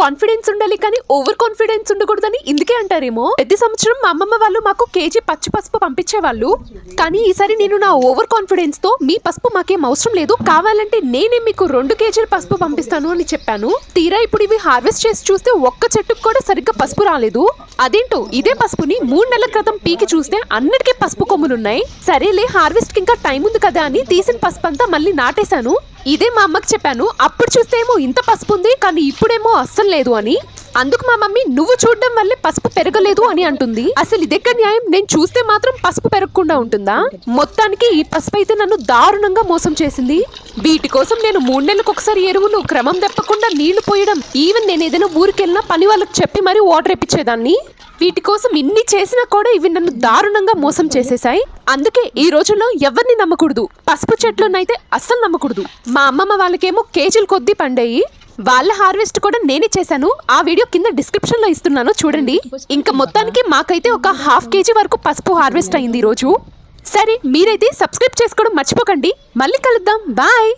Confidence ఉండాలి కానీ over confidence ఉండకూడదని ఇందుకే అంటారేమో? ప్రతి సంవత్సరం మా అమ్మమ్మ వాళ్ళు మాకు కేజీ పచ్చి పసుపు పంపించేవాళ్ళు. కానీ ఈసారి నేను నా ఓవర్ కాన్ఫిడెన్స్తో మీ పసుపు మాకేం అవసరం లేదు. కావాలంటే నేనే మీకు రెండు కేజీల పసుపు పంపిస్తాను అని చెప్పాను. తీరా ఇప్పుడు ఇవి హార్వెస్ట్ చేసి చూస్తే ఒక్క చెట్టుకు కూడా సరిగ్గా పసుపు రాలేదు. అదేంటో? ఇదే పసుపుని మూడు నెలల క్రితం పీకి చూస్తే అన్నిటికీ పసుపు కొమ్ములున్నాయి. సరేలే హార్వెస్ట్కి ఇంకా టైం ఉంది కదా అని తీసిన పసుపు అంతా మళ్ళీ నాటేశాను. ఇదే మా అమ్మకి చెప్పాను. అప్పుడు చూస్తేమో ఇంత పసుపు ఉంది కానీ ఇప్పుడేమో అస్సలు లేదు అని. అందుకు మా మమ్మీ నువ్వు చూడడం వల్లే పసుపు పెరగలేదు అని అంటుంది. అసలు ఇదెక్క న్యాయం? నేను చూస్తే మాత్రం పసుపు పెరగకుండా ఉంటుందా? మొత్తానికి ఈ పసుపు అయితే నన్ను దారుణంగా మోసం చేసింది. వీటి కోసం నేను మూడు నెలలకు ఒకసారి ఎరువులు క్రమం తప్పకుండా నీళ్ళు పోయడం ఈవెన్ నేను ఏదైనా ఊరికెళ్ళినా పని వాళ్ళకి చెప్పి మరీ వాటర్ ఇప్పించేదాన్ని. వీటి కోసం ఇన్ని చేసినా కూడా ఇవి నన్ను దారుణంగా మోసం చేసేసాయి అందుకే ఈ రోజుల్లో ఎవరిని నమ్మకూడదు? పసుపు చెట్లనైతే అస్సలు నమ్మకూడదు. మా అమ్మమ్మ వాళ్ళకేమో కేజీలు కొద్దీ పండేయి. వాళ్ళ హార్వెస్ట్ కూడా నేనే చేశాను. ఆ వీడియో కింద డిస్క్రిప్షన్లో ఇస్తున్నాను. చూడండి. ఇంకా మొత్తానికి మాకైతే ఒక హాఫ్ కేజీ వరకు పసుపు హార్వెస్ట్ అయింది ఈ రోజు సరే మీరైతే సబ్స్క్రైబ్ చేసుకోవడం మర్చిపోకండి. మళ్ళీ కలుద్దాం. బాయ్.